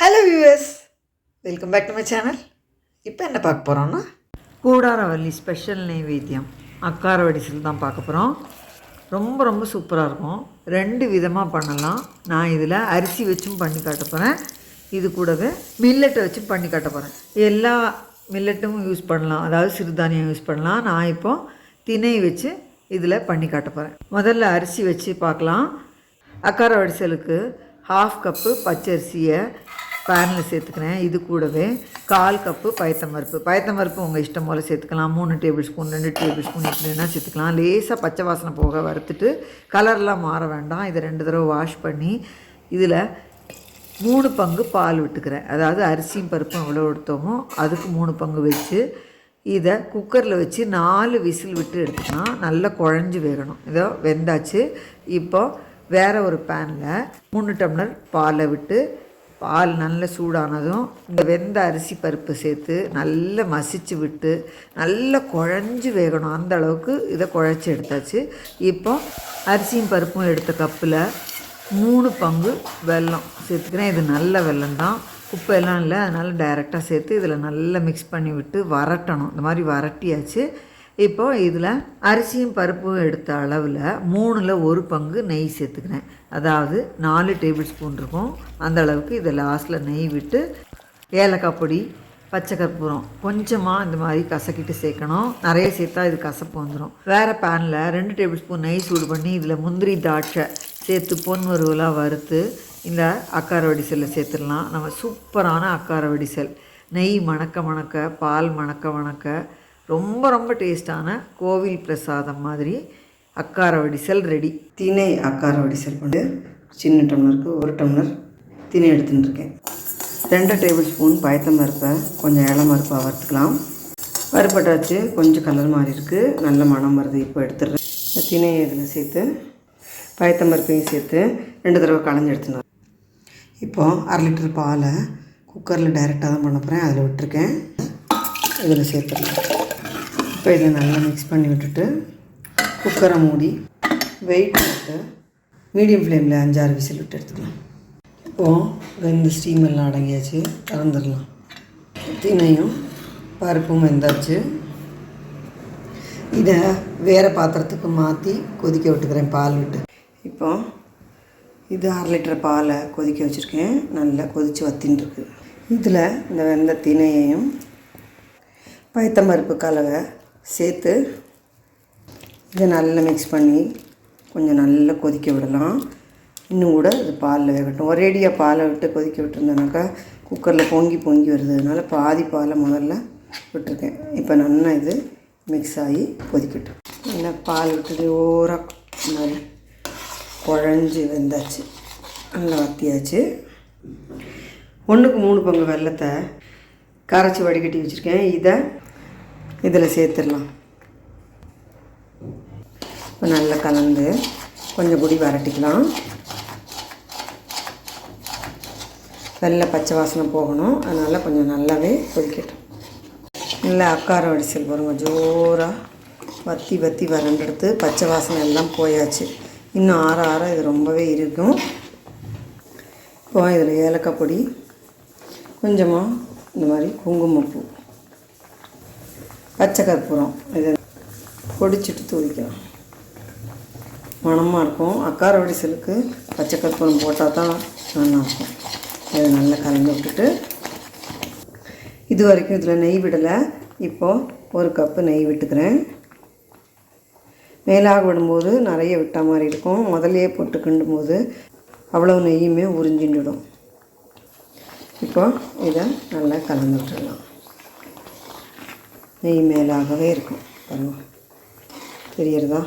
Hello viewers welcome back to my channel இப்போ என்ன பார்க்க போகிறோன்னா கூடாரவல்லி ஸ்பெஷல் நெய்வேத்தியம் அக்கார வடிசல் தான் பார்க்க போகிறோம் ரொம்ப ரொம்ப சூப்பராக இருக்கும். ரெண்டு விதமாக பண்ணலாம். நான் இதில் அரிசி வச்சும் பண்ணி காட்ட போகிறேன் இது கூடவே மில்லட்டை வச்சும் பண்ணி காட்ட போகிறேன் எல்லா மில்லட்டும் யூஸ் பண்ணலாம். அதாவது சிறுதானியம் யூஸ் பண்ணலாம். நான் இப்போ திணை வச்சு இதில் பண்ணி காட்ட போகிறேன் முதல்ல அரிசி வச்சு பார்க்கலாம். அக்கார வடிசலுக்கு ஹாஃப் கப்பு பச்சரிசியை பேனில் சேர்த்துக்கிறேன். இது கூடவே கால் கப்பு பயத்தம்பருப்பு பயத்தம்பருப்பு உங்கள் இஷ்டம் போல் சேர்த்துக்கலாம். மூணு டேபிள் ஸ்பூன் ரெண்டு டேபிள் ஸ்பூன் இப்படி வேணால் சேர்த்துக்கலாம். லேசாக பச்சை வாசனை போக வறுத்துட்டு கலர்லாம் மாற வேண்டாம். இதை ரெண்டு தடவை வாஷ் பண்ணி இதில் மூணு பங்கு பால் விட்டுக்கிறேன். அதாவது அரிசியும் பருப்பும் எவ்வளோ எடுத்தோமோ அதுக்கு மூணு பங்கு வச்சு இதை குக்கரில் வச்சு நாலு விசில் விட்டு எடுத்துக்கலாம் நல்லா குழஞ்சி வேகணும். இதோ வெந்தாச்சு. இப்போ வேறு ஒரு பேனில் மூணு டம்ளர் பாலை விட்டு பால் நல்ல சூடானதும் இந்த வெந்த அரிசி பருப்பு சேர்த்து நல்லா மசிச்சு விட்டு நல்லா குழஞ்சி வேகணும். அந்த அளவுக்கு இதை குழச்சி எடுத்தாச்சு. இப்போ அரிசியும் பருப்பும் எடுத்த கப்பில் மூணு பங்கு வெல்லம் சேர்த்துக்கிறேன். இது நல்ல வெல்லம் தான் உப்பெல்லாம் இல்லை அதனால் டைரெக்டாக சேர்த்து இதில் நல்லா மிக்ஸ் பண்ணி விட்டு வரட்டணும் இந்த மாதிரி வரட்டியாச்சு இப்போ இதில் அரிசியும் பருப்பும் எடுத்த அளவில் மூணில் ஒரு பங்கு நெய் சேர்த்துக்கிறேன். அதாவது நாலு டேபிள் ஸ்பூன் இருக்கும். அந்த அளவுக்கு இதை லாஸ்ட்டில் நெய் விட்டு ஏலக்காய் பொடி பச்சை கற்பூரம் கொஞ்சமாக இந்த மாதிரி கசக்கிட்டு சேர்க்கணும். நிறைய சேர்த்தா இது கசப்பு வந்துடும் வேறு பேனில் ரெண்டு டேபிள் ஸ்பூன் நெய் சூடு பண்ணி இதில் முந்திரி திராட்சை சேர்த்து பொன் வறுவலாக வறுத்து இந்த அக்கார வடிசலில் சேர்த்துடலாம். நம்ம சூப்பரான அக்கார வடிசல். நெய் மணக்க மணக்க பால் மணக்க மணக்க ரொம்ப ரொம்ப டேஸ்டான கோவில் பிரசாதம் மாதிரி அக்கார வடிசல் ரெடி. தினை அக்கார வடிசல் கொண்டு சின்ன டம்ளருக்கு ஒரு டம்ளர் திணை எடுத்துன்னு இருக்கேன் ரெண்டு டேபிள் ஸ்பூன் பயத்தம் பருப்பை கொஞ்சம் இளம் பருப்பாக வறுத்துக்கலாம். வறுப்பட்டாச்சு கொஞ்சம் கலர் மாறி இருக்குது நல்ல மணம் வருது இப்போ எடுத்துடுறேன். தினையை இதில் சேர்த்து பயத்தம் பருப்பையும் சேர்த்து ரெண்டு தடவை களைஞ்சி எடுத்துனேன் இப்போது அரை லிட்டர் பாலை குக்கரில் டைரெக்டாக தான் பண்ண போகிறேன் அதில் விட்டுருக்கேன். இதில் சேர்த்துடலாம். இப்போ இதை நல்லா மிக்ஸ் பண்ணி விட்டுட்டு குக்கரை மூடி வெயிட் போட்டு மீடியம் ஃப்ளேமில் அஞ்சாறு விசில் விட்டு எடுத்துக்கலாம். இப்போது வெந்த ஸ்டீம் எல்லாம் அடங்கியாச்சு திறந்துடலாம். தினையும் பருப்பும் வெந்தாச்சு. இதை வேறு பாத்திரத்துக்கு மாற்றி கொதிக்க விட்டுக்கிறேன் பால் விட்டு. இப்போ இது அரை லிட்டர் பாலை கொதிக்க வச்சுருக்கேன். நல்லா கொதித்து வத்தின்னு இருக்கு இதில் இந்த வெந்த தினையையும் பயத்தம்பருப்பு கலவை சேர்த்து இதை நல்லா மிக்ஸ் பண்ணி கொஞ்சம் நல்லா கொதிக்க விடலாம். இன்னும் கூட இது பாலில் வேகட்டும். ஒரேடியாக பாலை விட்டு கொதிக்க விட்டுருந்தேனாக்கா குக்கரில் பொங்கி பொங்கி வருதுனால பாதி பாலை முதல்ல விட்டுருக்கேன். இப்போ நல்லா இது மிக்ஸ் ஆகி கொதிக்கட்டும். நல்லா பால் விட்டு ஓராக மாதிரி குழஞ்சி வெந்தாச்சு. நல்லா வத்தியாச்சு. ஒன்றுக்கு மூணு பங்கு வெள்ளத்தை கரைச்சி வடிகட்டி வச்சுருக்கேன். இதை இதில் சேர்த்துடலாம். இப்போ நல்லா கலந்து கொஞ்சம் பொடி வரட்டிக்கலாம் வெள்ளை பச்சை வாசனை போகணும். அதனால் கொஞ்சம் நல்லாவே கொதிக்கட்டும். நல்லா அக்கார வடிசல் பாருங்க. ஜோராக வத்தி வத்தி வறண்டெடுத்து பச்சை வாசனை எல்லாம் போயாச்சு. இன்னும் ஆற ஆற இது ரொம்பவே இருக்கும். இப்போ இதில் ஏலக்காய் பொடி கொஞ்சமாக இந்த மாதிரி குங்குமப்பூ. பச்சை கற்பூரம் இதை பொடிச்சிட்டு தூவிக்கலாம். மணமாக இருக்கும். அக்கார வடிசலுக்கு பச்சை கற்பூரம் போட்டால் தான் நல்லாயிருக்கும். இதை நல்லா கலந்து விட்டுட்டு இது வரைக்கும் இதில் நெய் விடலை. இப்போது ஒரு கப்பு நெய் விட்டுக்கிறேன். மேலாக விடும்போது நிறைய விட்ட மாதிரி இருக்கும். முதலையே போட்டு கிண்டும் போது அவ்வளோ நெய்யுமே உறிஞ்சின்னுடும் இப்போ இதை நல்லா கலந்து விட்டுடலாம். நெய் மேலாகவே இருக்கும். பாருங்க. தெரியறதா?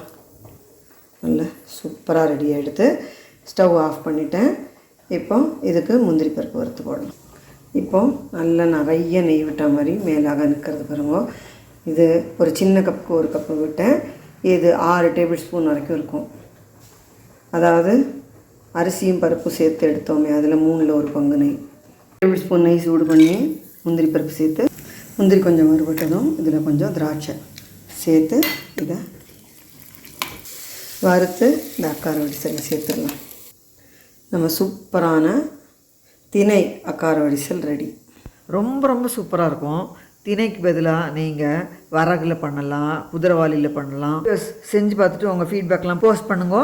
நல்லா சூப்பராக ரெடியாக எடுத்து ஸ்டவ் ஆஃப் பண்ணிட்டேன். இப்போ இதுக்கு முந்திரி பருப்பு வறுத்து போடணும். இப்போ நல்லா நிறைய நெய் விட்ட மாதிரி மேலாக நிற்கிறது பாருங்க. இது ஒரு சின்ன கப்புக்கு ஒரு கப்பு விட்டேன். இது ஆறு டேபிள் ஸ்பூன் வரைக்கும் இருக்கும். அதாவது அரிசியும் பருப்பும் சேர்த்து எடுத்தோமே அதில் மூணில் ஒரு பங்கு நெய். டேபிள் ஸ்பூன் நெய் சூடு பண்ணி முந்திரி பருப்பு சேர்த்து முந்திரி கொஞ்சம் வறுபட்டதும் இதில் கொஞ்சம் திராட்சை சேர்த்து இதை வறுத்து இந்த அக்கார வடிசலில் சேர்த்துடலாம். நம்ம சூப்பரான திணை அக்கார வடிசல் ரெடி. ரொம்ப ரொம்ப சூப்பராக இருக்கும். திணைக்கு பதிலாக நீங்கள் வரகில் பண்ணலாம் குதிரவாளியில் பண்ணலாம். செஞ்சு பார்த்துட்டு உங்கள் ஃபீட்பேக்லாம் போஸ்ட் பண்ணுங்க.